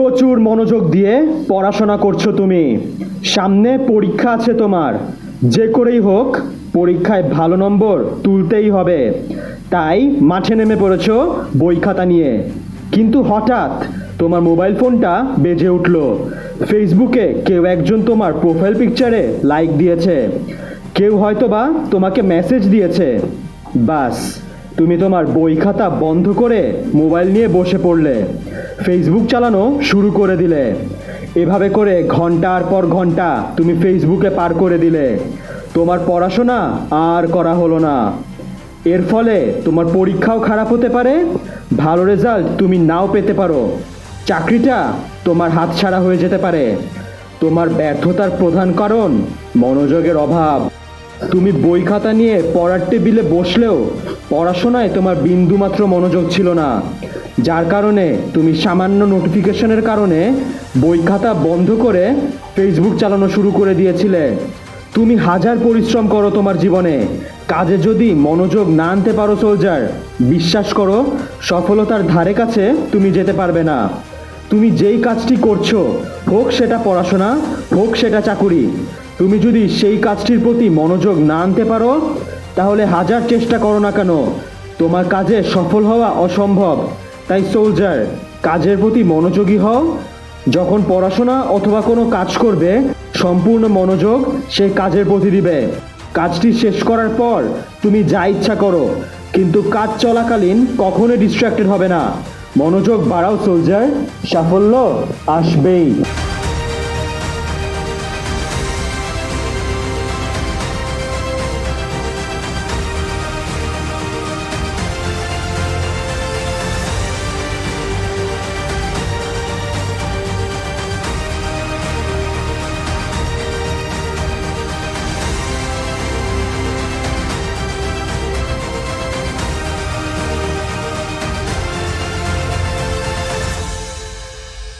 প্রচুর মনোযোগ দিয়ে পড়াশোনা করছ তুমি। সামনে পরীক্ষা আছে তোমার। যে করেই হোক, পরীক্ষায় ভালো নম্বর তুলতেই হবে। তাই মাঠে নেমে পড়েছো বই খাতা নিয়ে। কিন্তু হঠাৎ তোমার মোবাইল ফোনটা বেজে উঠল। ফেসবুকে কেউ একজন তোমার প্রোফাইল পিকচারে লাইক দিয়েছে। কেউ হয়তো বা তোমাকে মেসেজ দিয়েছে। বাস। তুমি তোমার বই খাতা বন্ধ করে মোবাইল নিয়ে বসে পড়লে। ফেসবুক চালানো শুরু করে দিলে। এভাবে করে ঘণ্টার পর ঘণ্টা তুমি ফেসবুকে পার করে দিলে। তোমার পড়াশোনা আর করা হলো না। এর ফলে তোমার পরীক্ষাও খারাপ হতে পারে, ভালো রেজাল্ট তুমি নাও পেতে পারো। চাকরিটা তোমার হাতছাড়া হয়ে যেতে পারে। তোমার ব্যর্থতার প্রধান কারণ মনোযোগের অভাব। তুমি বই খাতা নিয়ে পড়ার টেবিলে বসলেও পড়াশোনায় তোমার বিন্দুমাত্র মনোযোগ ছিল না। যার কারণে তুমি সামান্য নোটিফিকেশনের কারণে বই খাতা বন্ধ করে ফেসবুক চালানো শুরু করে দিয়েছিলে। তুমি হাজার পরিশ্রম করো তোমার জীবনে। কাজে যদি মনোযোগ না আনতে পারো, সোলজার, বিশ্বাস করো, সফলতার ধারে কাছে তুমি যেতে পারবে না। তুমি যেই কাজটি করছ, হোক সেটা পড়াশোনা, হোক সেটা চাকুরি, তুমি যদি সেই কাজটির প্রতি মনোযোগ না আনতে পারো তাহলে হাজার চেষ্টা করো না কেন? তোমার কাজে সফল হওয়া অসম্ভব। তাই সোলজার কাজের প্রতি মনোযোগী হও। যখন পড়াশোনা অথবা কোনো কাজ করবে, সম্পূর্ণ মনোযোগ সেই কাজের প্রতি দিবে। কাজটি শেষ করার পর তুমি যা ইচ্ছা করো, কিন্তু কাজ চলাকালীন কখনোই ডিস্ট্র্যাক্টেড হবে না। মনোযোগ বাড়াও সোলজার সাফল্য আসবেই।